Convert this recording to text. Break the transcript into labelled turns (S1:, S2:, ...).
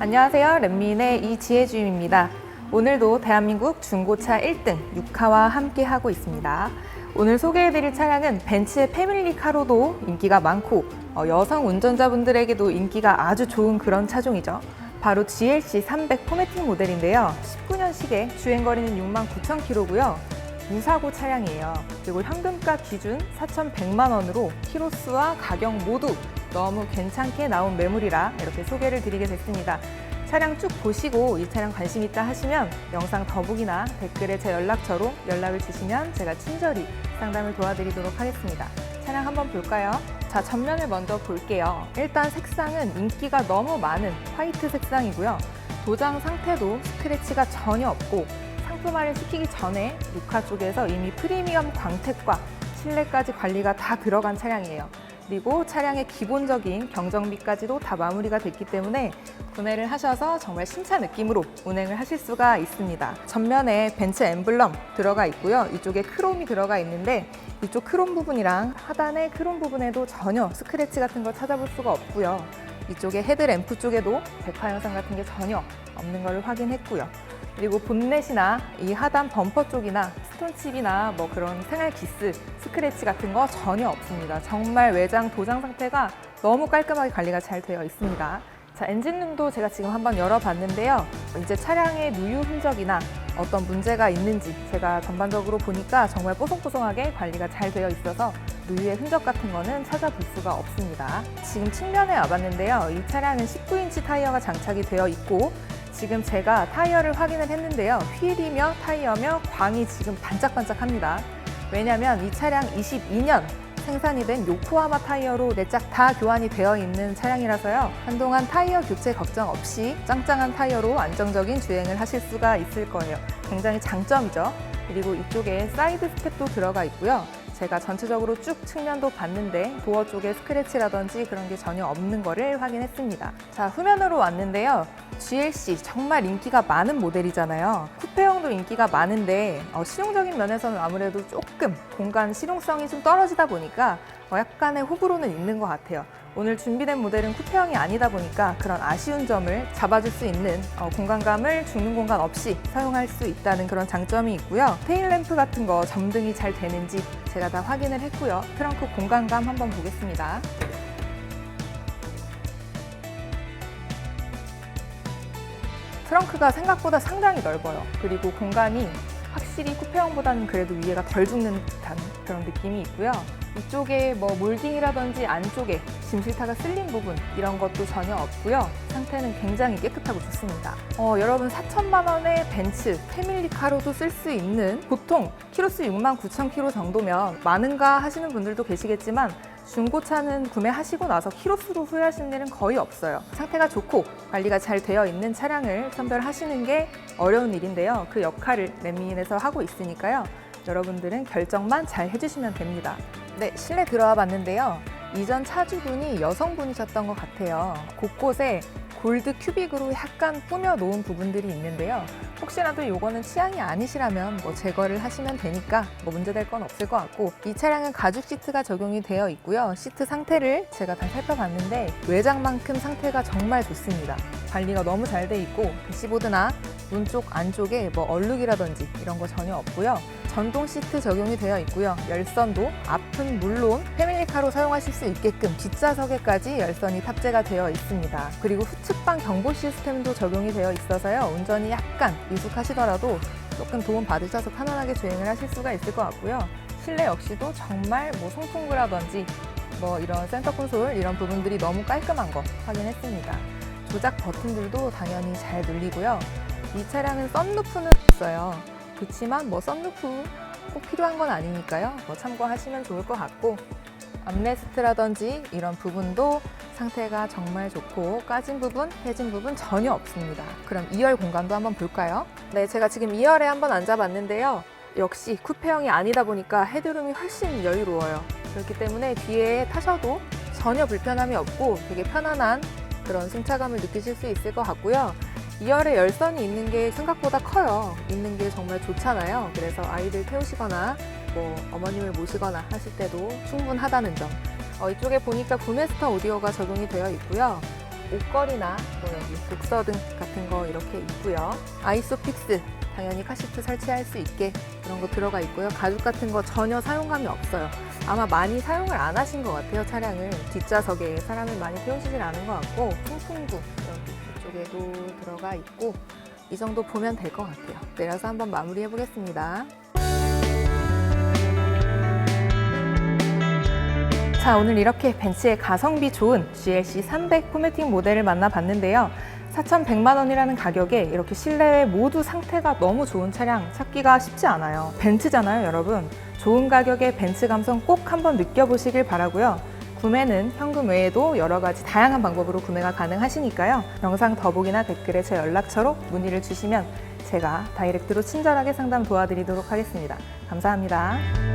S1: 안녕하세요. 렛민의 이지혜 주임입니다. 오늘도 대한민국 중고차 1등 유카와 함께 하고 있습니다. 오늘 소개해드릴 차량은 벤츠의 패밀리카로도 인기가 많고 어, 여성 운전자분들에게도 인기가 아주 좋은 그런 차종이죠. 바로 GLC 300 포매팅 모델인데요. 19년식에 주행거리는 6만 9천 킬로고요. 무사고 차량이에요. 그리고 현금가 기준 4,100만 원으로 키로수와 가격 모두 너무 괜찮게 나온 매물이라 이렇게 소개를 드리게 됐습니다. 차량 쭉 보시고 이 차량 관심 있다 하시면 영상 더보기나 댓글에 제 연락처로 연락을 주시면 제가 친절히 상담을 도와드리도록 하겠습니다. 차량 한번 볼까요? 자, 전면을 먼저 볼게요. 일단 색상은 인기가 너무 많은 화이트 색상이고요. 도장 상태도 스크래치가 전혀 없고 상품화를 시키기 전에 루카 쪽에서 이미 프리미엄 광택과 실내까지 관리가 다 들어간 차량이에요. 그리고 차량의 기본적인 경정비까지도 다 마무리가 됐기 때문에 구매를 하셔서 정말 신차 느낌으로 운행을 하실 수가 있습니다. 전면에 벤츠 엠블럼 들어가 있고요. 이쪽에 크롬이 들어가 있는데 이쪽 크롬 부분이랑 하단의 크롬 부분에도 전혀 스크래치 같은 걸 찾아볼 수가 없고요. 이쪽에 헤드램프 쪽에도 백화 현상 같은 게 전혀 없는 걸 확인했고요. 그리고 본넷이나 이 하단 범퍼 쪽이나 스톤칩이나 뭐 그런 생활 기스, 스크래치 같은 거 전혀 없습니다. 정말 외장 도장 상태가 너무 깔끔하게 관리가 잘 되어 있습니다. 자, 엔진룸도 제가 지금 한번 열어봤는데요. 이제 차량의 누유 흔적이나 어떤 문제가 있는지 제가 전반적으로 보니까 정말 뽀송뽀송하게 관리가 잘 되어 있어서 누유의 흔적 같은 거는 찾아볼 수가 없습니다. 지금 측면에 와봤는데요. 이 차량은 19인치 타이어가 장착이 되어 있고 지금 제가 타이어를 확인을 했는데요. 휠이며 타이어며 광이 지금 반짝반짝합니다. 왜냐하면 이 차량 22년 생산이 된 요코하마 타이어로 네짝다 교환이 되어 있는 차량이라서요. 한동안 타이어 교체 걱정 없이 짱짱한 타이어로 안정적인 주행을 하실 수가 있을 거예요. 굉장히 장점이죠. 그리고 이쪽에 사이드 스텝도 들어가 있고요. 제가 전체적으로 쭉 측면도 봤는데 도어 쪽에 스크래치라든지 그런 게 전혀 없는 거를 확인했습니다. 자, 후면으로 왔는데요. GLC 정말 인기가 많은 모델이잖아요. 쿠페형도 인기가 많은데 어, 실용적인 면에서는 아무래도 조금 공간 실용성이 좀 떨어지다 보니까 어, 약간의 호불호는 있는 것 같아요. 오늘 준비된 모델은 쿠페형이 아니다 보니까 그런 아쉬운 점을 잡아줄 수 있는 어, 공간감을 죽는 공간 없이 사용할 수 있다는 그런 장점이 있고요. 테일 램프 같은 거 점등이 잘 되는지 제가 다 확인을 했고요. 트렁크 공간감 한번 보겠습니다. 트렁크가 생각보다 상당히 넓어요. 그리고 공간이 확실히 쿠페형보다는 그래도 위에가 덜 죽는 듯한 그런 느낌이 있고요. 이쪽에 뭐 몰딩이라든지 안쪽에 짐 실타가 쓸린 부분 이런 것도 전혀 없고요. 상태는 굉장히 깨끗하고 좋습니다. 어, 여러분 4천만 원의 벤츠 패밀리카로도 쓸 수 있는 보통 키로수 6만 9천 킬로 정도면 많은가 하시는 분들도 계시겠지만 중고차는 구매하시고 나서 키로수로 후회하시는 일은 거의 없어요. 상태가 좋고 관리가 잘 되어 있는 차량을 선별하시는 게 어려운 일인데요. 그 역할을 렛미인에서 하고 있으니까요. 여러분들은 결정만 잘 해주시면 됩니다. 네, 실내 들어와 봤는데요. 이전 차주분이 여성분이셨던 것 같아요. 곳곳에 골드 큐빅으로 약간 꾸며 놓은 부분들이 있는데요. 혹시라도 요거는 취향이 아니시라면 뭐 제거를 하시면 되니까 뭐 문제될 건 없을 것 같고 이 차량은 가죽 시트가 적용이 되어 있고요. 시트 상태를 제가 다 살펴봤는데 외장만큼 상태가 정말 좋습니다. 관리가 너무 잘 돼 있고 대시보드나 문쪽 안쪽에 뭐 얼룩이라든지 이런 거 전혀 없고요. 전동 시트 적용이 되어 있고요. 열선도 앞은 물론 패밀리카로 사용하실 수 있게끔 뒷좌석에까지 열선이 탑재가 되어 있습니다. 그리고 후측방 경보 시스템도 적용이 되어 있어서요. 운전이 약간 미숙하시더라도 조금 도움 받으셔서 편안하게 주행을 하실 수가 있을 것 같고요. 실내 역시도 정말 뭐 송풍구라든지 뭐 이런 센터 콘솔 이런 부분들이 너무 깔끔한 거 확인했습니다. 조작 버튼들도 당연히 잘 눌리고요. 이 차량은 썬루프는 없어요. 그렇지만 뭐 썬루프 꼭 필요한 건 아니니까요. 뭐 참고하시면 좋을 것 같고 암레스트라든지 이런 부분도 상태가 정말 좋고 까진 부분, 해진 부분 전혀 없습니다. 그럼 2열 공간도 한번 볼까요? 네, 제가 지금 2열에 한번 앉아봤는데요. 역시 쿠페형이 아니다 보니까 헤드룸이 훨씬 여유로워요. 그렇기 때문에 뒤에 타셔도 전혀 불편함이 없고 되게 편안한 그런 승차감을 느끼실 수 있을 것 같고요. 2열에 열선이 있는 게 생각보다 커요. 있는 게 정말 좋잖아요. 그래서 아이들 태우시거나 뭐 어머님을 모시거나 하실 때도 충분하다는 점. 어, 이쪽에 보니까 구메스터 오디오가 적용이 되어 있고요. 옷걸이나 또 여기 독서 등 같은 거 이렇게 있고요. 아이소픽스 당연히 카시트 설치할 수 있게 그런 거 들어가 있고요. 가죽 같은 거 전혀 사용감이 없어요. 아마 많이 사용을 안 하신 것 같아요, 차량을. 뒷좌석에 사람을 많이 태우시질 않은 것 같고, 통풍구 여기 이 쪽에도 들어가 있고, 이 정도 보면 될 것 같아요. 내려서 한번 마무리해 보겠습니다. 자, 오늘 이렇게 벤츠의 가성비 좋은 GLC 300 포매팅 모델을 만나봤는데요. 4,100만 원이라는 가격에 이렇게 실내외 모두 상태가 너무 좋은 차량 찾기가 쉽지 않아요. 벤츠잖아요, 여러분. 좋은 가격에 벤츠 감성 꼭 한번 느껴보시길 바라고요. 구매는 현금 외에도 여러 가지 다양한 방법으로 구매가 가능하시니까요. 영상 더보기나 댓글에 제 연락처로 문의를 주시면 제가 다이렉트로 친절하게 상담 도와드리도록 하겠습니다. 감사합니다.